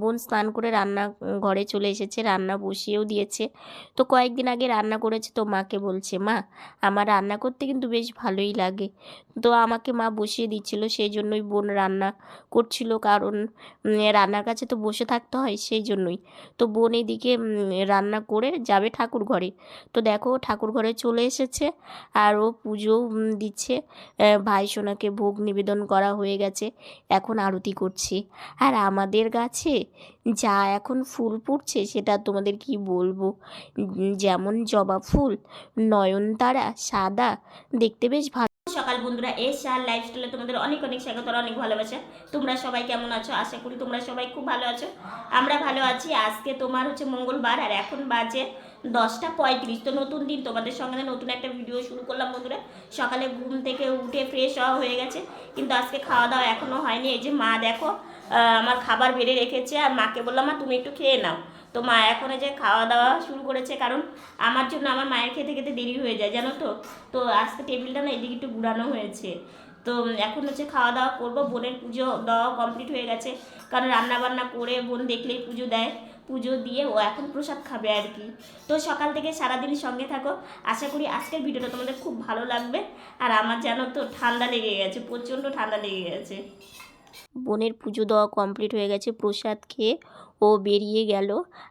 বোন স্নান করে রান্না ঘরে চলে এসেছে, রান্না বসিয়েও দিয়েছে। তো কয়েকদিন আগে রান্না করেছে তো মাকে বলছে, মা, আমার রান্না করতে কিন্তু বেশ ভালোই লাগে। তো আমাকে মা বসিয়ে দিচ্ছিল, সেই জন্যই বোন রান্না করছিল, কারণ রান্নার কাছে তো বসে থাকতে হয় সেই জন্যই। তো বোন এদিকে রান্না করে যাবে ঠাকুর ঘরে। তো দেখো, ঠাকুর ঘরে চলে এসেছে, আর ও পুজো দিচ্ছে। ভাই সোনাকে ভোগ নিবেদন করা হয়ে গেছে, এখন আরতি করছে। আর আমাদের গাছে যা এখন ফুল ফুটছে সেটা তোমাদের কি বলব? যেমন জবা ফুল, নয়নতারা, সাদা, দেখতে বেশ ভালো সকাল বন্ধুরা এ শাল লাইফস্টাইলে তোমাদের অনেক অনেক স্বাগত, আর অনেক ভালোবাসা। তোমরা সবাই কেমন আছো? আশা করি তোমরা সবাই খুব ভালো আছো। আমরা ভালো আছি। আজকে তোমার হচ্ছে মঙ্গলবার, আর এখন বাজে দশটা পঁয়ত্রিশ। তো নতুন দিন, তোমাদের সঙ্গে নতুন একটা ভিডিও শুরু করলাম বন্ধুরা। সকালে ঘুম থেকে উঠে ফ্রেশ হওয়া হয়ে গেছে। কিন্তু আজকে খাওয়া দাওয়া এখনও হয়নি। এই যে মা দেখো আমার খাবার বেড়ে রেখেছে আর মাকে বললাম, মা, তুমি একটু খেয়ে নাও। তো মা এখন যে খাওয়া দাওয়া শুরু করেছে, কারণ আমার জন্য আমার মায়ের খেতে খেতে দেরি হয়ে যায়, জানো তো? তো আজকে টেবিলটা না এদিকে একটু ঘুরানো হয়েছে। তো এখন হচ্ছে খাওয়া দাওয়া করব, বোনের পুজো দেওয়া কমপ্লিট হয়ে গেছে, কারণ রান্না বান্না করে বোন দেখলেই পুজো দেয়, পুজো দিয়ে ও এখন প্রসাদ খাবে আর কি। তো সকাল থেকে সারাদিন সঙ্গে থাকো, আশা করি আজকের ভিডিওটা তোমাদের খুব ভালো লাগবে। আর আমার যেন তো ঠান্ডা লেগে গেছে, প্রচণ্ড ঠান্ডা লেগে গেছে। বোনের পুজো দেওয়া কমপ্লিট হয়ে গেছে, প্রসাদ খেয়ে ও বেরিয়ে গেল।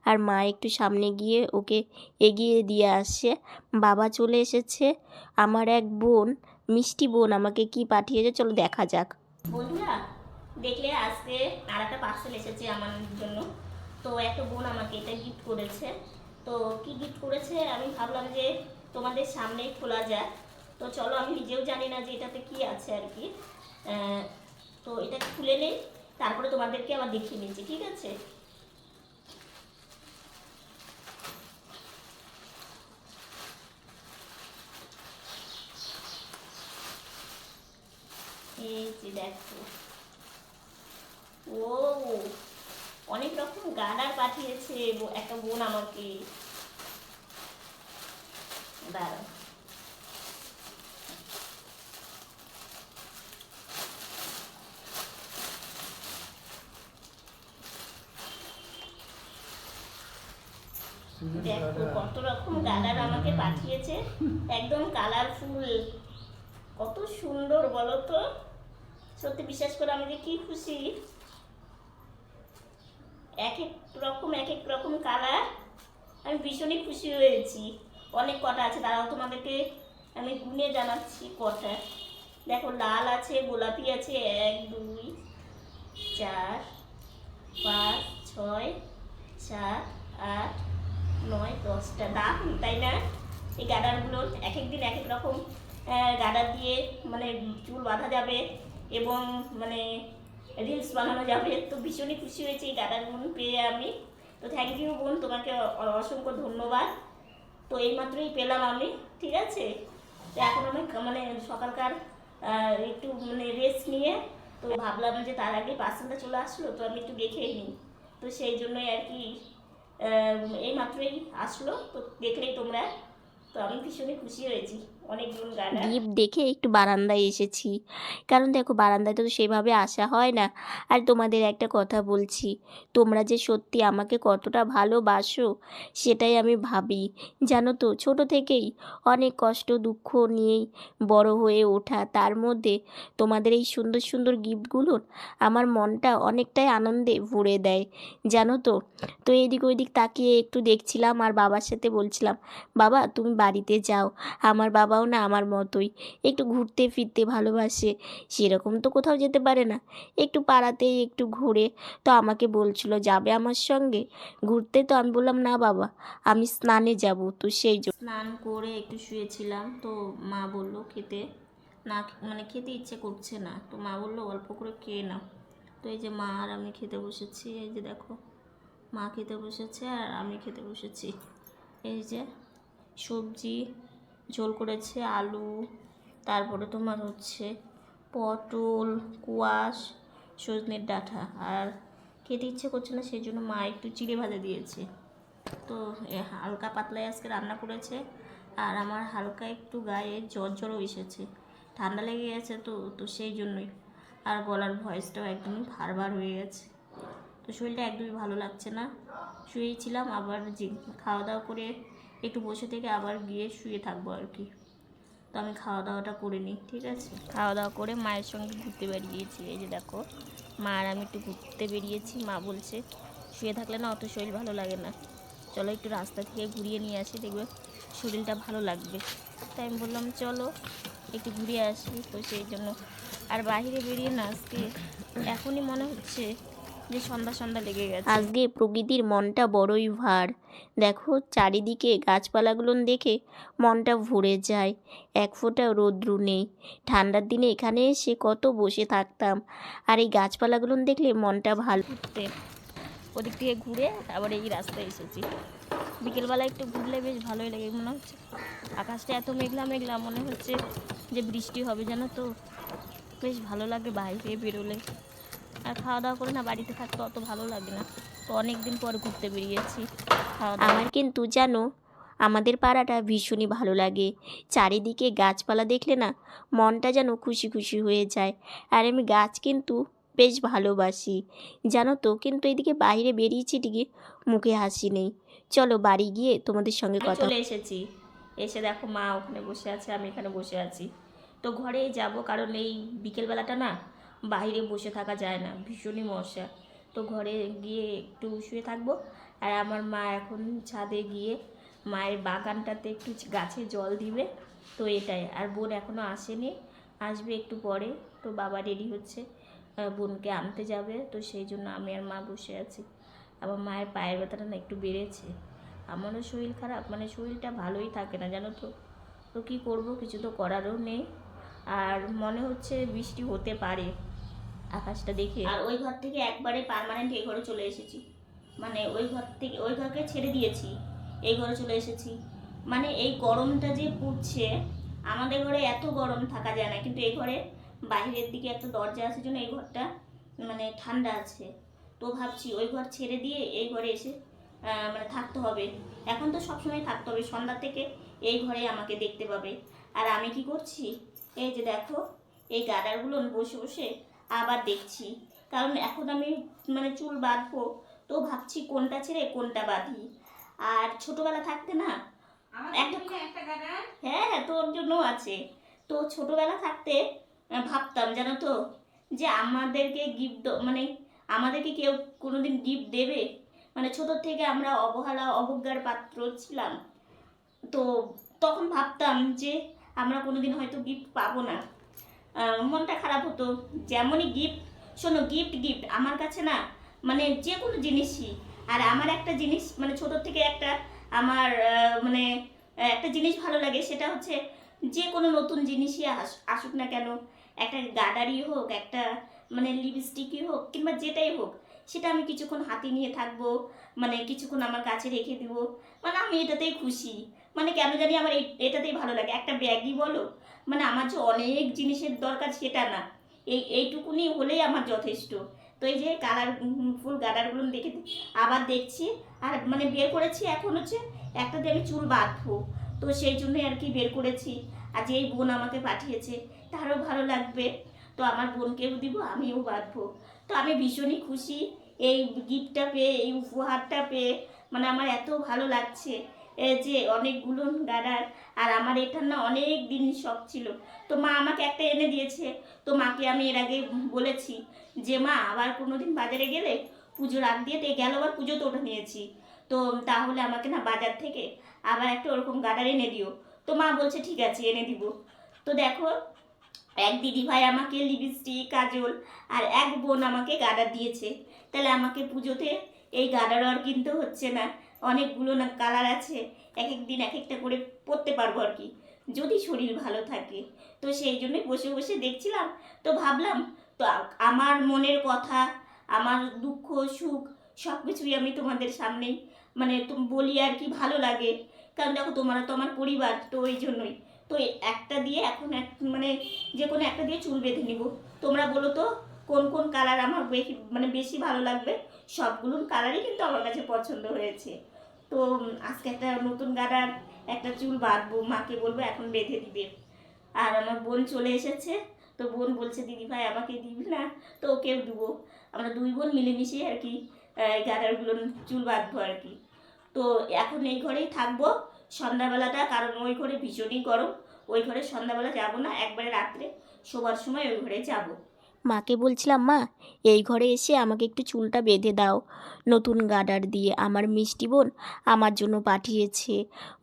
আর মা একটু সামনে গিয়ে ওকে এগিয়ে দিয়ে আসছে। বাবা চলে এসেছে, আমার এক বোন, মিষ্টি বোন আমাকে কি পাঠিয়েছে? চলো দেখা যাক। দেখলে আজকে আর একটা পার্সেল এসেছে আমার জন্য। তো একটা বোন আমাকে এটা গিফট করেছে। তো কি গিফট করেছে? আমি ভাবলাম যে তোমাদের সামনেই খোলা যায় তো চলো, আমি নিজেও জানি না যে এটাতে কি আছে আর কি। তো এটা খুলে নেই, তারপরে তোমাদেরকে আবার দেখিয়ে নিচ্ছি, ঠিক আছে? এই যে দেখো। ও অনেক রকম গার্ডার পাঠিয়েছে একটা বোন আমাকে। দাঁড়াও। দেখো কত রকম গার্ডার আমাকে পাঠিয়েছে। একদম কালারফুল কত সুন্দর, বলো তো। সত্যি বিশ্বাস করে আমি যে কি খুশি? এক এক রকম, এক এক রকম কালার আমি ভীষণই খুশি হয়েছি। অনেক কটা আছে তারাও তোমাদেরকে আমি গুনে জানাচ্ছি কটা। দেখো লাল আছে, গোলাপি আছে, এক, দুই, চার, পাঁচ, ছয়, সাত, আট নয়, দশটা। দাম, তাই না? এই গার্ডারগুলো এক এক দিন এক এক রকম গার্ডার দিয়ে মানে চুল বাঁধা যাবে এবং মানে রিলস বানানো যাবে। তো ভীষণই খুশি হয়েছে এই গার্ডারগুলো পেয়ে আমি। তো থ্যাংক ইউ বোন, তোমাকে অসংখ্য ধন্যবাদ। তো এইমাত্রই পেলাম আমি, ঠিক আছে? তো এখন আমি মানে সকালকার একটু মানে রেস্ট নিয়ে, তো ভাবলাম যে তার আগে পার্সেলটা চলে আসলো, তো আমি একটু দেখেই নিই। তো সেই জন্যই আর কি এই মাত্রই আসলো। তো দেখলেই তোমরা। তো আমি ভীষণই খুশি হয়েছি। গিফট দেখে একটু বারান্দায় এসেছি। কারণ দেখো, বারান্দায় তো সেভাবে আসা হয় না। আর তোমাদের একটা কথা বলছি, তোমরা যে সত্যি আমাকে কতটা ভালোবাসো, সেটাই আমি ভাবি। জানো তো, ছোট থেকেই অনেক কষ্ট, দুঃখ নিয়েই বড় হয়ে ওঠা। তার মধ্যে তোমাদের এই সুন্দর সুন্দর গিফটগুলো আমার মনটা অনেকটাই আনন্দে ভরে দেয়। জানো তো? তো এদিক ওইদিক তাকিয়ে একটু দেখছিলাম আর বাবার সাথে বলছিলাম, বাবা, তুমি বাড়িতে যাও। আমার বাবাও না আমার মতোই। একটু ঘুরতে ফিরতে ভালোবাসে। সেরকম তো কোথাও যেতে পারে না। একটু পাড়াতেই, একটু ঘুরে তো আমাকে বলছিল, যাবে আমার সঙ্গে? ঘুরতে? তো আমি বললাম, না বাবা, আমি স্নানে যাব। তো সেই জন্য স্নান করে একটু শুয়েছিলাম তো মা বলল, খেতে। না মানে খেতে ইচ্ছে করছে না। তো মা বলল, অল্প করে খেয়ে নাও। তো এই যে মা আর আমি খেতে বসেছি, এই যে দেখো, মা খেতে বসেছে আর আমি খেতে বসেছি। এই যে সবজি ঝোল করেছে, আলু, তারপরে তোমার হচ্ছে পটল, কুয়াশ, সজনের ডাঁটা। আর খেতে ইচ্ছে করছে না, সেই জন্য মা একটু চিড়ে ভাজা দিয়েছে। তো হালকা পাতলায় আজকে রান্না করেছে। আর আমার হালকা একটু গায়ে জ্বর জ্বরও এসেছে। ঠান্ডা লেগে গেছে তো তো সেই জন্যই। আর গলার ভয়েসটাও একদমই ভারবার হয়ে গেছে। তো শরীরটা একদমই ভালো লাগছে না। শুয়েই ছিলাম, আবার খাওয়া দাওয়া করে একটু বসে থেকে আবার গিয়ে শুয়ে থাকব আর কি। তো আমি খাওয়া দাওয়াটা করে নিই, ঠিক আছে? খাওয়া দাওয়া করে মায়ের সঙ্গে ঘুরতে বেরিয়েছি, এই যে দেখো। মা আর আমি একটু ঘুরতে বেরিয়েছি, মা বলছে, শুয়ে থাকলে না অত শরীর ভালো লাগে না। চলো একটু রাস্তা থেকে ঘুরিয়ে নিয়ে আসি, দেখবে শরীরটা ভালো লাগবে। তাই আমি বললাম, চলো, একটু ঘুরিয়ে আসি। তো সেই জন্য আর বাইরে বেরিয়ে না, আজকে এখনই মনে হচ্ছে যে সন্ধ্যা সন্ধ্যা লেগে গেছে। আজকে প্রকৃতির মনটা বড়ই ভার। দেখো চারিদিকে গাছপালাগুলো দেখে মনটা ভরে যায়। এক ফোঁটা রৌদ্রু নেই। ঠান্ডার দিনে এখানে এসে কত বসে থাকতাম। আর এই গাছপালাগুলো দেখলে মনটা ভালো ঘুরতে। ওদিক থেকে ঘুরে আবার এই রাস্তায় এসেছি। বিকেলবেলা একটু ঘুরলে বেশ ভালোই লাগে মনে হচ্ছে। আকাশটা এত মেঘলা মেঘলা মনে হচ্ছে যে বৃষ্টি হবে জানো তো। বেশ ভালো লাগে বাইরে বেরোলে। আর খাওয়া দাওয়া করে না বাড়িতে থাকতে অত ভালো লাগে না। তো অনেক দিন পর ঘুরতে বেরিয়েছি খাওয়া দাওয়া। আমার কিন্তু জানো আমাদের পাড়াটা ভীষণই ভালো লাগে। চারিদিকে গাছপালা দেখলে না মনটা যেন খুশি খুশি হয়ে যায়। আর আমি গাছ কিন্তু বেশ ভালোবাসি। জানো তো কিন্তু এদিকে বাইরে বেরিয়েছি ঠিকই মুখে হাসি নেই। চলো বাড়ি গিয়ে তোমাদের সঙ্গে কথা চলে এসেছি। এসে দেখো মা ওখানে বসে আছে আমি এখানে বসে আছি। তো ঘরেই যাব কারণ এই বিকেলবেলাটা না বাইরে বসে থাকা যায় না, ভীষণই মশা। তো ঘরে গিয়ে একটু শুয়ে থাকব। আর আমার মা এখন ছাদে গিয়ে মায়ের বাগানটাতে একটু গাছে জল দিবে। তো এটাই, আর বোন এখনও আসেনি, আসবে একটু পরে। তো বাবা রেডি হচ্ছে বোনকে আনতে যাবে। তো সেই জন্য আমি আর মা বসে আছি। আমার মায়ের পায়ের ব্যথাটা না একটু বেড়েছে। আমারও শরীর খারাপ মানে শরীরটা ভালোই থাকে না, জানো তো। তো কী করব, কিছু তো করারও নেই। আর মনে হচ্ছে বৃষ্টি হতে পারে। আকাশটা দেখে। আর ওই ঘর থেকে একবারে পার্মানেন্ট এই ঘরে চলে এসেছি। মানে ওই ঘর থেকে ওই ঘরকে ছেড়ে দিয়েছি। এই ঘরে চলে এসেছি। মানে এই গরমটা যে পড়ছে, আমাদের ঘরে এত গরম থাকা যায় না। কিন্তু এই ঘরে বাইরের দিকে একটা দরজা আছে জন্য এই ঘরটা মানে ঠান্ডা আছে। তো ভাবছি ওই ঘর ছেড়ে দিয়ে এই ঘরে এসে মানে থাকতে হবে। এখন তো সবসময় থাকতে হবে। সন্ধ্যা থেকে এই ঘরে আমাকে দেখতে পাবে। আর আমি কি করছি? এই যে দেখো, এই গাডারগুলো বসে বসে আবার দেখছি। কারণ এখন আমি মানে চুল বাঁধবো তো ভাবছি কোনটা ছেড়ে কোনটা বাঁধি। আর ছোটোবেলা থাকতে না একটা হ্যাঁ হ্যাঁ তোর জন্য আছে। তো ছোটোবেলা থাকতে ভাবতাম জানো তো যে আমাদেরকে গিফট মানে আমাদেরকে কেউ কোনোদিন গিফট দেবে? মানে ছোটোর থেকে আমরা অবহেলা অবজ্ঞার পাত্র ছিলাম। তো তখন ভাবতাম যে আমরা কোনোদিন হয়তো গিফট পাবো না। মনটা খারাপ হতো। যেমনই গিফট শোনো গিফট গিফট আমার কাছে না মানে যে কোনো জিনিসই। আর আমার একটা জিনিস মানে ছোট থেকে একটা আমার মানে একটা জিনিস ভালো লাগে, সেটা হচ্ছে যে কোনো নতুন জিনিসই আস- আসুক না কেন, একটা গাডারি হোক, একটা মানে লিপস্টিকই হোক, কিংবা যেটাই হোক, সেটা আমি কিছুক্ষণ হাতে নিয়ে থাকব মানে কিছুক্ষণ আমার কাছে রেখে দিব। মানে আমি এটাতেই খুশি। মানে কেন জানি আমার এটাতেই ভালো লাগে। একটা ব্যাগই বলো মানে আমার যে অনেক জিনিসের দরকার সেটা না। এই, এইটুকুনি হলেই আমার যথেষ্ট। তো এই যে কালার ফুল গাডারগুলো দেখে আবার দেখছি, আর মানে বের করেছি এখন হচ্ছে একটা দিয়ে আমি চুল বাঁধবো। তো সেই জন্যই আর কি বের করেছি। আর এই বোন আমাকে পাঠিয়েছে, তারও ভালো লাগবে। তো আমার বোনকেও দিব, আমিও বাঁধবো। তো আমি ভীষণই খুশি। এই গিফটটা পেয়ে, এই উপহারটা পেয়ে মানে আমার এত ভালো লাগছে। যে অনেকগুলো গাডার, আর আমার এটার না অনেক দিন শখ ছিল। তো মা আমাকে একটা এনে দিয়েছে। তো মাকে আমি এর আগে বলেছি যে, মা, আবার কোনো দিন বাজারে গেলে পুজোর আগ দিয়ে তো গেল আবার পুজো তো ওটা নিয়েছি। তো তাহলে আমাকে না বাজার থেকে আবার একটা ওরকম গাডার এনে দিও। তো মা বলছে, ঠিক আছে, এনে দিব। তো দেখো, এক দিদি ভাই আমাকে লিপস্টিক, কাজল, আর এক বোন আমাকে গাডার দিয়েছে। তাহলে আমাকে পুজোতে এই গাডার আর কিনতে হচ্ছে না। অনেকগুলো না কালার আছে এক এক দিন এক একটা করে পরতে পারব আর কি। যদি শরীর ভালো থাকে। তো সেই জন্যই বসে বসে দেখছিলাম। তো ভাবলাম, তো আমার মনের কথা, আমার দুঃখ, সুখ সব কিছুই আমি তোমাদের সামনেই মানে বলি আর কি ভালো লাগে। কারণ দেখো, তোমরা তো আমার পরিবার, তো ওই জন্যই। তো একটা দিয়ে এখন এক মানে যে কোনো একটা দিয়ে চুল বেঁধে নিব। তোমরা বলো তো, কোন কোন কালার আমার বেশি মানে বেশি ভালো লাগবে? সবগুলো কালারই কিন্তু আমার কাছে পছন্দ হয়েছে। তো আজকে একটা নতুন গাডার, একটা চুল বাঁধবো, মাকে বলব এখন বেঁধে দিবে। আর আমার বোন চলে এসেছে, তো বোন বলছে, দিদি ভাই, আমাকে দিবি না, তো ওকেও দেবো। আমরা দুই বোন মিলেমিশে আর কি গাডারগুলো, চুল বাঁধবো আর কি। তো এখন এই ঘরেই থাকব। সন্ধ্যাবেলাটা, কারণ ওই ঘরে ভীষণই গরম, ওই ঘরে সন্ধ্যাবেলা যাব না, একবারে রাত্রে শোবার সময় ওই ঘরে যাব। মাকে বলছিলাম, মা, এই ঘরে এসে আমাকে একটু চুলটা বেঁধে দাও। নতুন গার্ডার দিয়ে আমার মিষ্টি বোন আমার জন্য পাঠিয়েছে।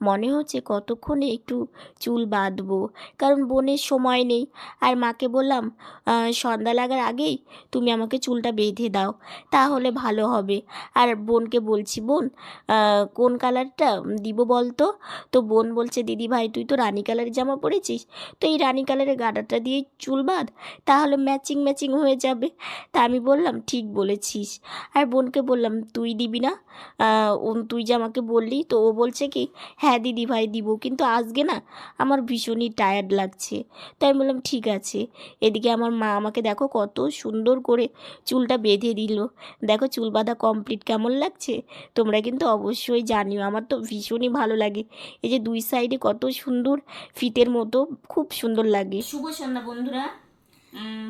মনে হচ্ছে কতক্ষণে একটু চুল বাঁধবো, কারণ বোনের সময় নেই। আর মাকে বললাম সন্ধ্যা লাগার আগেই তুমি আমাকে চুলটা বেঁধে দাও, তাহলে ভালো হবে। আর বোনকে বলছি, বোন কোন কালারটা দিব বলতো তো? বোন বলছে, দিদি ভাই, তুই তো রানী কালারের জামা পরেছিস, তো এই রানী কালারের গাডারটা দিয়ে চুল বাঁধ, তাহলে ম্যাচিং ম্যাচিং হয়ে যাবে। তা আমি বললাম, ঠিক বলেছিস। আর বোনকে বললাম, তুই দিবি না? তুই যে আমাকে বললি, তো ও বলছে কি হ্যাঁ দিদি ভাই দিব। কিন্তু আজকে না আমার ভীষণই টায়ার্ড লাগছে। তাই আমি বললাম, ঠিক আছে। এদিকে আমার মা আমাকে, দেখো কত সুন্দর করে চুলটা বেঁধে দিল। দেখো চুল বাঁধা কমপ্লিট কেমন লাগছে? তোমরা কিন্তু অবশ্যই জানিও। আমার তো ভীষণই ভালো লাগে। এই যে দুই সাইডে কত সুন্দর ফিতের মতো, খুব সুন্দর লাগে। শুভ সন্ধ্যা বন্ধুরা।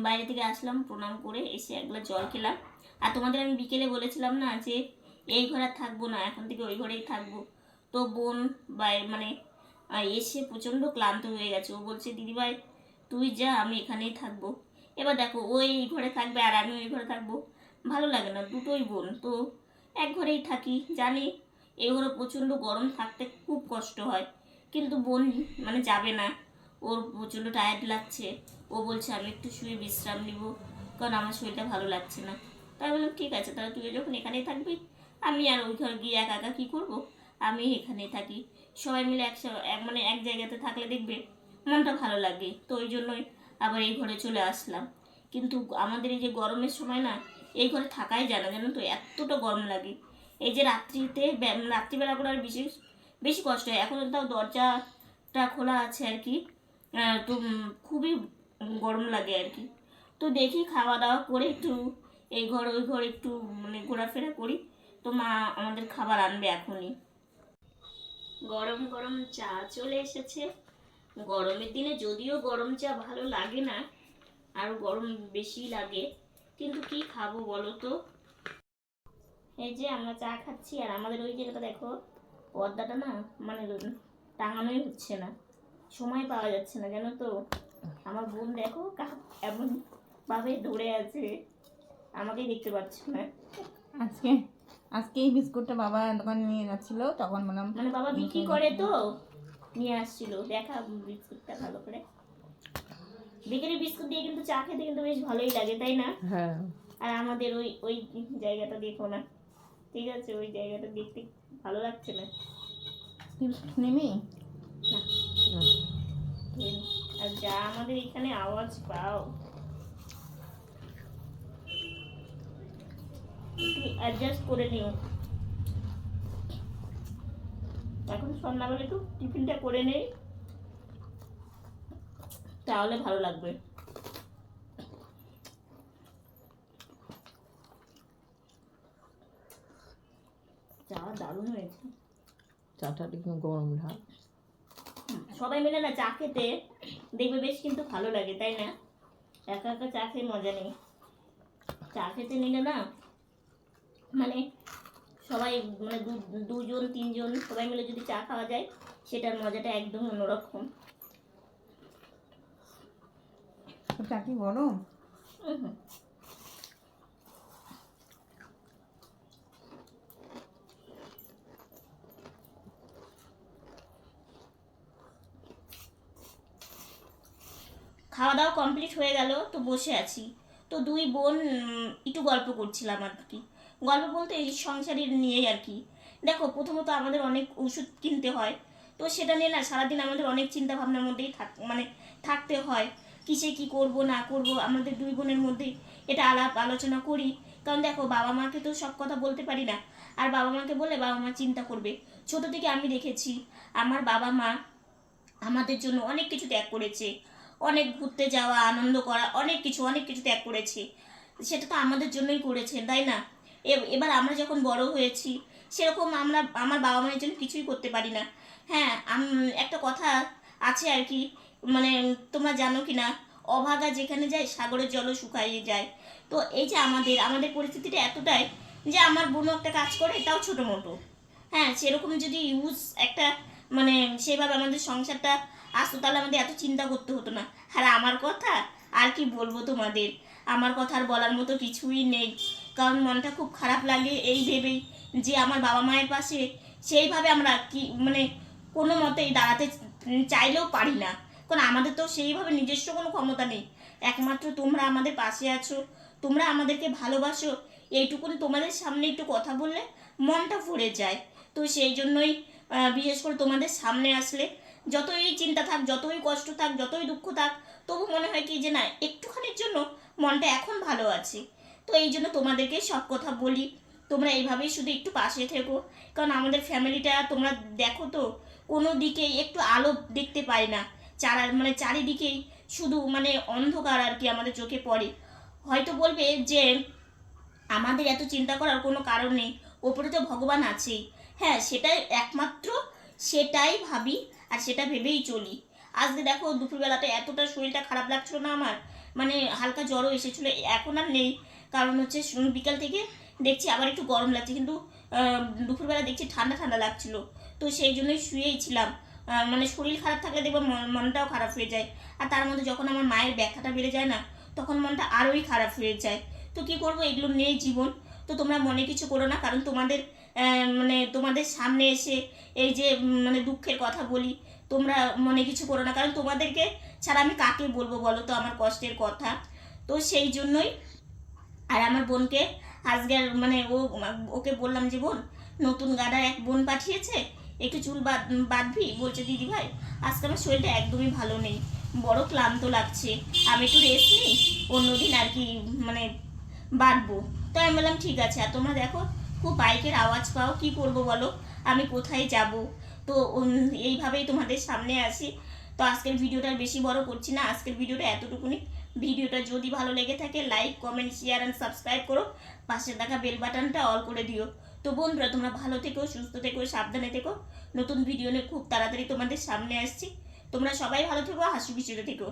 বাইরে থেকে আসলাম, প্রণাম করে এসে এক গ্লাস জল খেলাম। আর তোমাদের আমি বিকেলে বলেছিলাম না যে, এই ঘরে থাকব না, এখন থেকে ওই ঘরেই থাকব। তো বোন বাইরে মানে এসে প্রচণ্ড ক্লান্ত হয়ে গেছে। ও বলছে, দিদিভাই, তুই যা, আমি এখানেই থাকব। এবার দেখো ওই এই ঘরে থাকবে আর আমি ওই ঘরে থাকব। ভালো লাগে না, দুটোই বোন। তো এক ঘরেই থাকি, জানি এই ঘরে প্রচণ্ড গরম, থাকতে খুব কষ্ট হয়। কিন্তু বোন মানে যাবে না। ওর প্রচণ্ড টায়ার্ড লাগছে। ও বলছে, আমি একটু শুয়ে বিশ্রাম নিব, কারণ আমার শরীরটা ভালো লাগছে না। তাই বললাম, ঠিক আছে, তাহলে তুই যখন এখানেই থাকবি। আমি আর ওই ঘরে গিয়ে একা একা কী করব? আমি এখানেই থাকি। সবাই মিলে এক- মানে এক জায়গাতে থাকলে দেখবে মনটা ভালো লাগে। তো ওই জন্যই আবার এই ঘরে চলে আসলাম। কিন্তু আমাদের এই যে গরমের সময় না, এই ঘরে থাকাই যায় না, জানো তো? এতটা গরম লাগে। এই যে রাত্রিতে রাত্রিবেলা করে আর বেশি বেশি কষ্ট হয়। এখন তাও দরজাটা খোলা আছে আর কি। তো খুবই গরম লাগে আর কি। তো দেখি খাওয়া দাওয়া করে একটু এই ঘর ওই ঘর একটু মানে ঘোরাফেরা করি। তো মা আমাদের খাবার আনবে এখনই। গরম গরম চা চলে এসেছে। গরমের দিনে যদিও গরম চা ভালো লাগে না, আর গরম বেশি লাগে। কিন্তু কি খাব বলো তো? এই যে আমরা চা খাচ্ছি, আর আমাদের ওই জায়গাটা দেখো, পর্দাটা না মানে টাঙানোই হচ্ছে না। সময় পাওয়া যাচ্ছে না জানো তো? আমার বোন দেখো কা- এমন ভাবে ধরে আছে। আমাকেই দেখতে পাচ্ছ না। আজকে আজকে এই বিস্কুটটা বাবা দোকানে নিয়ে যাচ্ছিল তখন বললাম মানে বাবা বিক্রি করে তো নিয়ে আসছিল। দেখা বিস্কুটটা ভালো করে। বেকারি বিস্কুট দিয়ে কিন্তু চা খেতে কিন্তু বেশ ভালোই লাগে তাই না? হ্যাঁ। আর আমাদের ওই ওই জায়গাটা দেখো না। ঠিক আছে ওই জায়গাটা দেখতে ভালো লাগছে না। নেমি না আর যা আমাদের এখানে আওয়াজ, পাও। অ্যাডজাস্ট করে নিও। এখন সন্ধ্যাবেলা একটু টিফিনটা করে নেই, তাহলে ভালো লাগবে। চা দারুণ হয়েছে। চাটা গরম ভাত। সবাই মিলে না চা খেতে দেখবে বেশ কিন্তু ভালো লাগে তাই না? একা একা চা খেয়ে মজা নেই। চা খেতে নিলে না মানে সবাই মানে দুজন তিনজন সবাই মিলে যদি চা খাওয়া যায় সেটার মজাটা একদম অন্যরকম। চা কি গরম? হুম। খাওয়া দাওয়া কমপ্লিট হয়ে গেল, তো বসে আছি। তো দুই বোন একটু গল্প করছিলাম আর কি। গল্প বলতে এই সংসারের নিয়েই আর কি। দেখো, প্রথমত আমাদের অনেক ওষুধ কিনতে হয়, তো সেটা নিয়ে না সারাদিন আমাদের অনেক চিন্তা ভাবনার মধ্যেই থাক মানে থাকতে হয়। কিসে কি করব, না করব, আমাদের দুই বোনের মধ্যে এটা আলাপ আলোচনা করি। কারণ দেখো, বাবা মাকে তো সব কথা বলতে পারি না, আর বাবা মাকে বলে বাবা মা চিন্তা করবে। ছোট থেকে আমি দেখেছি, আমার বাবা মা আমাদের জন্য অনেক কিছু ত্যাগ করেছে। অনেক ঘুরতে যাওয়া, আনন্দ করা, অনেক কিছু অনেক কিছু ত্যাগ করেছে। সেটা তো আমাদের জন্যই করেছে তাই না? এবার আমরা যখন বড় হয়েছি, সেরকম আমরা, আমার বাবা মায়ের জন্য কিছুই করতে পারি না। হ্যাঁ একটা কথা আছে আর কি মানে তোমরা জানো কি না, অভাগা যেখানে যায়, সাগরের জলও শুকাইয়ে যায়। তো এই যে আমাদের আমাদের পরিস্থিতিটা এতটাই যে আমার বোনও একটা কাজ করে, তাও ছোটো মোটো হ্যাঁ সেরকম যদি ইউজ একটা মানে সেভাবে আমাদের সংসারটা আসতো তাহলে আমাদের এত চিন্তা করতে হতো না। আর আমার কথা আর কি বলব তোমাদের? আমার কথা আর বলার মতো কিছুই নেই। কারণ মনটা খুব খারাপ লাগে এই ভেবেই যে আমার বাবা মায়ের পাশে সেইভাবে আমরা কি মানে কোনো মতেই দাঁড়াতে চাইলেও পারি না। কারণ আমাদের তো সেইভাবে নিজস্ব কোনো ক্ষমতা নেই। একমাত্র তোমরা আমাদের পাশে আছো, তোমরা আমাদেরকে ভালোবাসো। এইটুকুনি তোমাদের সামনে একটু কথা বললে মনটা ভরে যায়। তো সেই জন্যই বিশেষ করে তোমাদের সামনে আসলে যতই চিন্তা থাক, যতই কষ্ট থাক, যতই দুঃখ থাক, তবু মনে হয় কি যে না, একটুখানির জন্য মনটা এখন ভালো আছে। তো এই জন্য তোমাদেরকে সব কথা বলি। তোমরা এইভাবেই শুধু একটু পাশে থেকো। কারণ আমাদের ফ্যামিলিটা, তোমরা দেখো তো, কোনো দিকেই একটু আলো দেখতে পাই না। চারা মানে চারিদিকেই শুধু মানে অন্ধকার আর কি আমাদের চোখে পড়ে। হয়তো বলবে যে, আমাদের এত চিন্তা করার কোনো কারণ নেই। ওপরে তো ভগবান আছেই। হ্যাঁ সেটাই একমাত্র, সেটাই ভাবি আর সেটা ভেবেই চলি। আজকে দেখো দুপুরবেলাতে এতটা শরীরটা খারাপ লাগছিল না আমার? মানে হালকা জ্বরও এসেছিল, এখন আর নেই। কারণ হচ্ছে বিকাল থেকে দেখছি আবার একটু গরম লাগছে, কিন্তু দুপুরবেলা দেখছি ঠান্ডা ঠান্ডা লাগছিল। তো সেই জন্যই শুয়েই ছিলাম। মানে শরীর খারাপ থাকলে দেখব মন- মনটাও খারাপ হয়ে যায়। আর তার মধ্যে যখন আমার মায়ের ব্যথাটা বেড়ে যায় না, তখন মনটা আরোই খারাপ হয়ে যায়। তো কি করব? এগুলো নিয়েই জীবন। তো তোমরা মনে কিছু করো না, কারণ তোমাদের মানে তোমাদের সামনে এসে এই যে মানে দুঃখের কথা বলি, তোমরা মনে কিছু করো না, কারণ তোমাদেরকে ছাড়া আমি কাকে বলব বলো তো, আমার কষ্টের কথা। তো সেই জন্যই, আর আমার বোনকে আর মানে ও, ওকে বললাম যে, বোন, নতুন গাডা এক বোন পাঠিয়েছে, একটু চুল বাদ বাঁধবি? বলছে, দিদি ভাই, আজকে আমার শরীরটা একদমই ভালো নেই, বড় ক্লান্ত লাগছে, আমি একটু রেস্ট নিই, অন্যদিন আর কি মানে বাঁধবো। তো আমি বললাম, ঠিক আছে, আর তোমরা দেখো খুব বাইকের আওয়াজ পাও, কি করব বলো? আমি কোথায় যাব? তো এইভাবেই তোমাদের সামনে আসি তো আজকের ভিডিওটা বেশি বড় করছি না। আজকের ভিডিওটা এতটুকুনি। ভিডিওটা যদি ভালো লেগে থাকে like comment share and subscribe করো। পাশে থাকা বেল বাটনটা অল করে দিও। তো বন্ধুরা, তোমরা ভালো থেকো, সুস্থ থেকো, সাবধানে থেকো। নতুন ভিডিও নিয়ে খুব তাড়াতাড়ি তোমাদের সামনে আসছি। তোমরা সবাই ভালো থেকো, হাসি খুশিতে থেকো।